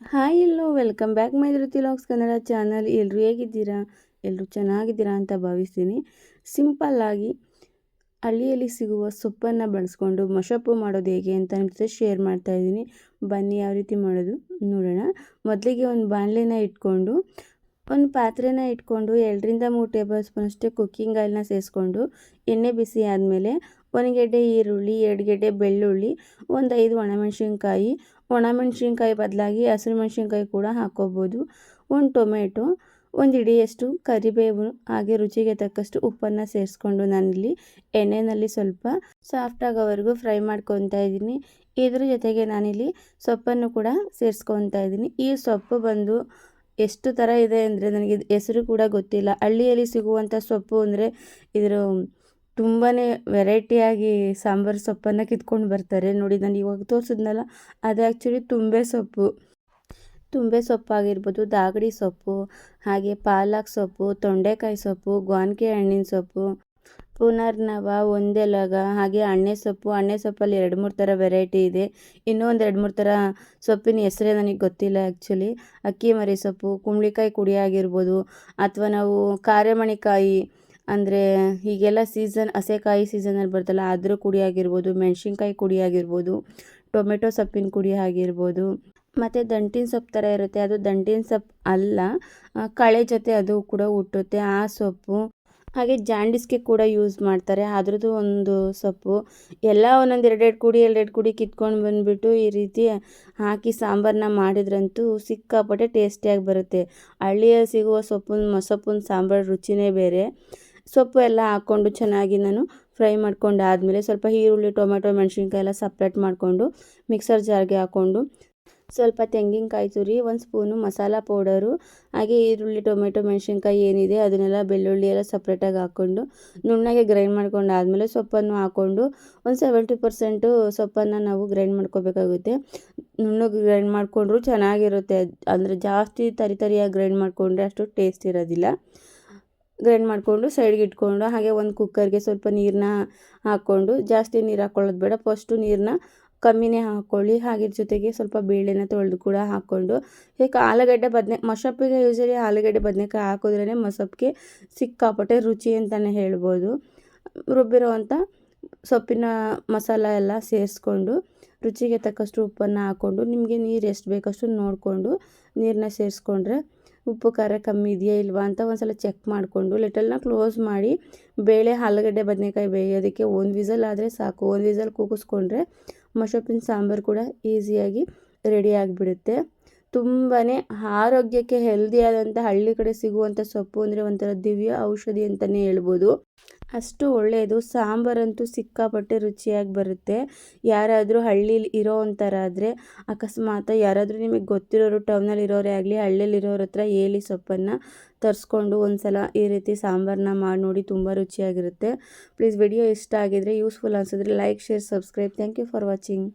Hi yellow, welcome back my Dhruti logs Kannada channel. ಎಲ್ಲರೂ ಹೇಗಿದ್ದೀರಾ? ಎಲ್ಲರೂ ಚೆನ್ನಾಗಿದ್ದೀರಾ ಅಂತ ಭಾವಿಸ್ತೀನಿ. ಸಿಂಪಲ್ಲಾಗಿ ಹಳ್ಳಿಯಲ್ಲಿ ಸಿಗುವ ಸೊಪ್ಪನ್ನು ಬಳಸ್ಕೊಂಡು ಮಶಪ್ಪು ಮಾಡೋದು ಹೇಗೆ ಅಂತ ನಿಮ್ಮ ಜೊತೆ ಶೇರ್ ಮಾಡ್ತಾ ಇದ್ದೀನಿ. ಬನ್ನಿ, ಯಾವ ರೀತಿ ಮಾಡೋದು ನೋಡೋಣ. ಮೊದಲಿಗೆ ಒಂದು ಬಾಣಲೆನ ಇಟ್ಕೊಂಡು, ಒಂದು ಪಾತ್ರೆನ ಇಟ್ಕೊಂಡು, ಎರಡರಿಂದ ಮೂರು ಟೇಬಲ್ ಸ್ಪೂನ್ ಅಷ್ಟೇ ಕುಕ್ಕಿಂಗ್ ಆಯಿಲ್ನ ಸೇರಿಸ್ಕೊಂಡು ಎಣ್ಣೆ ಬಿಸಿ ಆದಮೇಲೆ ಒಂದು ಈರುಳ್ಳಿ ಎರಡು ಗೆಡ್ಡೆ ಬೆಳ್ಳುಳ್ಳಿ, ಒಂದು ಐದು ಒಣಮೆಣಸಿನ್ಕಾಯಿ. ಒಣಮೆಣಸಿನ್ಕಾಯಿ ಬದಲಾಗಿ ಹಸಿರು ಮೆಣಸಿನ್ಕಾಯಿ ಕೂಡ ಹಾಕ್ಕೋಬೋದು. ಒಂದು ಟೊಮೆಟೊ, ಒಂದು ಹಿಡಿಯಷ್ಟು ಕರಿಬೇವು, ಹಾಗೆ ರುಚಿಗೆ ತಕ್ಕಷ್ಟು ಉಪ್ಪನ್ನು ಸೇರಿಸ್ಕೊಂಡು ನಾನಿಲ್ಲಿ ಎಣ್ಣೆಯಲ್ಲಿ ಸ್ವಲ್ಪ ಸಾಫ್ಟ್ ಆಗೋವರೆಗೂ ಫ್ರೈ ಮಾಡ್ಕೊತಾ ಇದ್ದೀನಿ. ಇದ್ರ ಜೊತೆಗೆ ನಾನಿಲ್ಲಿ ಸೊಪ್ಪನ್ನು ಕೂಡ ಸೇರಿಸ್ಕೊತಾ ಇದ್ದೀನಿ. ಈ ಸೊಪ್ಪು ಬಂದು ಎಷ್ಟು ಥರ ಇದೆ ಅಂದರೆ ನನಗೆ ಹೆಸರು ಕೂಡ ಗೊತ್ತಿಲ್ಲ. ಹಳ್ಳಿಯಲ್ಲಿ ಸಿಗುವಂಥ ಸೊಪ್ಪು ಅಂದರೆ ಇದರ ತುಂಬಾ ವೆರೈಟಿಯಾಗಿ ಸಾಂಬಾರು ಸೊಪ್ಪನ್ನು ಕಿತ್ಕೊಂಡು ಬರ್ತಾರೆ. ನೋಡಿ, ನಾನು ಇವಾಗ ತೋರಿಸಿದ್ನಲ್ಲ, ಅದು ಆ್ಯಕ್ಚುಲಿ ತುಂಬೆ ಸೊಪ್ಪು. ತುಂಬೆ ಸೊಪ್ಪಾಗಿರ್ಬೋದು ದಾಗಡಿ ಸೊಪ್ಪು, ಹಾಗೆ ಪಾಲಕ್ ಸೊಪ್ಪು, ತೊಂಡೆಕಾಯಿ ಸೊಪ್ಪು ಗ್ವಾನ್ಕೆ ಹಣ್ಣಿನ ಸೊಪ್ಪು, ಪುನರ್ನವ, ಒಂದೆಲಗ, ಹಾಗೆ ಅಣ್ಣೆ ಸೊಪ್ಪು. ಅಣ್ಣೆ ಸೊಪ್ಪಲ್ಲಿ ಎರಡು ಮೂರು ಥರ ವೆರೈಟಿ ಇದೆ. ಇನ್ನೂ ಒಂದು ಎರಡು ಮೂರು ಥರ ಸೊಪ್ಪಿನ ಹೆಸರೇ ನನಗೆ ಗೊತ್ತಿಲ್ಲ ಆ್ಯಕ್ಚುಲಿ ಅಕ್ಕಿ ಮರಿ ಸೊಪ್ಪು, ಕುಂಬಳಿಕಾಯಿ ಕುಡಿ ಆಗಿರ್ಬೋದು, ಅಥವಾ ನಾವು ಕಾರೆಮಣಿಕಾಯಿ ಅಂದರೆ ಈಗೆಲ್ಲ ಸೀಸನ್ ಹಸೆಕಾಯಿ ಸೀಸನಲ್ಲಿ ಬರ್ತಲ್ಲ ಅದ್ರ ಕುಡಿ ಆಗಿರ್ಬೋದು, ಮೆಣಸಿನ್ಕಾಯಿ ಕುಡಿ ಆಗಿರ್ಬೋದು, ಟೊಮೆಟೊ ಸೊಪ್ಪಿನ ಕುಡಿ ಆಗಿರ್ಬೋದು, ಮತ್ತು ದಂಟಿನ ಸೊಪ್ಪು ಥರ ಇರುತ್ತೆ. ಅದು ದಂಟಿನ ಸೊಪ್ಪು ಅಲ್ಲ ಕಳೆ ಜೊತೆ ಅದು ಕೂಡ ಹುಟ್ಟುತ್ತೆ. ಆ ಸೊಪ್ಪು, ಹಾಗೆ ಜಾಂಡಿಸ್ಗೆ ಕೂಡ ಯೂಸ್ ಮಾಡ್ತಾರೆ. ಅದ್ರದ್ದು ಒಂದು ಸೊಪ್ಪು. ಎಲ್ಲ ಒಂದೊಂದು ಎರಡೆರಡು ಕುಡಿ ಎರಡೆರಡು ಕುಡಿ ಕಿತ್ಕೊಂಡು ಬಂದುಬಿಟ್ಟು ಈ ರೀತಿ ಹಾಕಿ ಸಾಂಬಾರನ್ನ ಮಾಡಿದ್ರಂತೂ ಸಿಕ್ಕಾಪಟ್ಟೆ ಟೇಸ್ಟಿಯಾಗಿ ಬರುತ್ತೆ. ಹಳ್ಳಿಯಲ್ಲಿ ಸಿಗುವ ಸೊಪ್ಪಿನ ಮೊಸೊಪ್ಪಿನ ಸಾಂಬಾರು ರುಚಿನೇ ಬೇರೆ. ಸೊಪ್ಪು ಎಲ್ಲ ಹಾಕ್ಕೊಂಡು ಚೆನ್ನಾಗಿ ನಾನು ಫ್ರೈ ಮಾಡ್ಕೊಂಡು ಆದಮೇಲೆ ಸ್ವಲ್ಪ ಈರುಳ್ಳಿ, ಟೊಮೆಟೊ, ಮೆಣಸಿನ್ಕಾಯಿ ಎಲ್ಲ ಸಪ್ರೇಟ್ ಮಾಡಿಕೊಂಡು ಮಿಕ್ಸರ್ ಜಾರ್ಗೆ ಹಾಕ್ಕೊಂಡು ಸ್ವಲ್ಪ ತೆಂಗಿನಕಾಯಿ ತುರಿ, ಒಂದು ಸ್ಪೂನು ಮಸಾಲ ಪೌಡರು ಹಾಗೆ ಈರುಳ್ಳಿ, ಟೊಮೆಟೊ, ಮೆಣಸಿನ್ಕಾಯಿ ಏನಿದೆ ಅದನ್ನೆಲ್ಲ ಬೆಳ್ಳುಳ್ಳಿ ಎಲ್ಲ ಸಪ್ರೇಟಾಗಿ ಹಾಕ್ಕೊಂಡು ನುಣ್ಣಗೆ ಗ್ರೈಂಡ್ ಮಾಡ್ಕೊಂಡು ಆದಮೇಲೆ ಸೊಪ್ಪನ್ನು ಹಾಕ್ಕೊಂಡು ಒಂದು ಸೆವೆಂಟಿ ಪರ್ಸೆಂಟು ಸೊಪ್ಪನ್ನು ನಾವು ಗ್ರೈಂಡ್ ಮಾಡ್ಕೋಬೇಕಾಗುತ್ತೆ. ನುಣ್ಣಗೆ ಗ್ರೈಂಡ್ ಮಾಡಿಕೊಂಡ್ರು ಚೆನ್ನಾಗಿರುತ್ತೆ. ಅಂದರೆ ಜಾಸ್ತಿ ತರಿ ತರಿಯಾಗಿ ಗ್ರೈಂಡ್ ಮಾಡಿಕೊಂಡ್ರೆ ಅಷ್ಟು ಟೇಸ್ಟ್ ಇರೋದಿಲ್ಲ. ಗ್ರೈಂಡ್ ಮಾಡಿಕೊಂಡು ಸೈಡ್ಗೆ ಇಟ್ಕೊಂಡು, ಹಾಗೆ ಒಂದು ಕುಕ್ಕರ್ಗೆ ಸ್ವಲ್ಪ ನೀರನ್ನ ಹಾಕ್ಕೊಂಡು, ಜಾಸ್ತಿ ನೀರು ಹಾಕ್ಕೊಳ್ಳೋದು ಬೇಡ. ಫಸ್ಟು ನೀರನ್ನ ಕಮ್ಮಿನೇ ಹಾಕ್ಕೊಳ್ಳಿ ಹಾಗೆ ಜೊತೆಗೆ ಸ್ವಲ್ಪ ಬೇಳೆನ ತೊಳೆದು ಕೂಡ ಹಾಕ್ಕೊಂಡು, ಈಗ ಆಲೂಗಡ್ಡೆ ಬದನೆ, ಮಸಪ್ಪಿಗೆ ಯೂಸಲಿ ಆಲೂಗಡ್ಡೆ ಬದನೆಕಾಯಿ ಹಾಕಿದ್ರೇ ಮಸಪ್ಪಿಗೆ ಸಿಕ್ಕಾಪಟ್ಟೆ ರುಚಿ ಅಂತಲೇ ಹೇಳ್ಬೋದು. ರುಬ್ಬಿರೋವಂಥ ಸೊಪ್ಪಿನ ಮಸಾಲ ಎಲ್ಲ ಸೇರಿಸ್ಕೊಂಡು, ರುಚಿಗೆ ತಕ್ಕಷ್ಟು ಉಪ್ಪನ್ನು ಹಾಕ್ಕೊಂಡು, ನಿಮಗೆ ನೀರು ಎಷ್ಟು ಬೇಕಷ್ಟು ನೋಡಿಕೊಂಡು ನೀರನ್ನ ಸೇರಿಸ್ಕೊಂಡ್ರೆ ಉಪ್ಪು ಖಾರ ಕಮ್ಮಿ ಇದೆಯಾ ಇಲ್ವಾ ಅಂತ ಒಂದು ಸಲ ಚೆಕ್ ಮಾಡಿಕೊಂಡು ಲಿಟಲ್ನ ಕ್ಲೋಸ್ ಮಾಡಿ ಬೇಳೆ ಆಲೂಗಡ್ಡೆ ಬದನೆಕಾಯಿ ಬೇಯೋದಕ್ಕೆ ಒಂದು ವಿಸಲ್ ಆದರೆ ಸಾಕು. ಒಂದು ವಿಸಲ್ ಕೂಗಿಸ್ಕೊಂಡ್ರೆ ಮಶಪ್ಪಿನ ಸಾಂಬಾರು ಕೂಡ ಈಸಿಯಾಗಿ ರೆಡಿ ಆಗಿಬಿಡುತ್ತೆ. ತುಂಬಾ ಆರೋಗ್ಯಕ್ಕೆ ಹೆಲ್ದಿಯಾದಂಥ ಹಳ್ಳಿ ಕಡೆ ಸಿಗುವಂಥ ಸೊಪ್ಪು ಅಂದರೆ ಒಂಥರ ದಿವ್ಯ ಔಷಧಿ ಅಂತಲೇ ಹೇಳ್ಬೋದು. ಅಷ್ಟು ಒಳ್ಳೆಯದು ಸಾಂಬಾರಂತೂ ಸಿಕ್ಕಾಪಟ್ಟೆ ರುಚಿಯಾಗಿ ಬರುತ್ತೆ. ಯಾರಾದರೂ ಹಳ್ಳೀಲಿ ಇರೋ ಆದರೆ ಅಕಸ್ಮಾತ್ ಯಾರಾದರೂ ನಿಮಗೆ ಗೊತ್ತಿರೋರು ಟೌನಲ್ಲಿ ಇರೋರೇ ಆಗಲಿ ಹಳ್ಳಿಯಲ್ಲಿ ಇರೋರ ಹತ್ರ ಏಲಿ ಸೊಪ್ಪನ್ನು ತರಿಸ್ಕೊಂಡು ಒಂದು ಸಲ ಈ ರೀತಿ ಸಾಂಬಾರನ್ನ ಮಾಡಿ ನೋಡಿ ತುಂಬ ರುಚಿಯಾಗಿರುತ್ತೆ. ಪ್ಲೀಸ್ ವಿಡಿಯೋ ಇಷ್ಟ ಆಗಿದರೆ ಯೂಸ್ಫುಲ್ ಅನಿಸಿದ್ರೆ like, share, subscribe. Thank you for watching.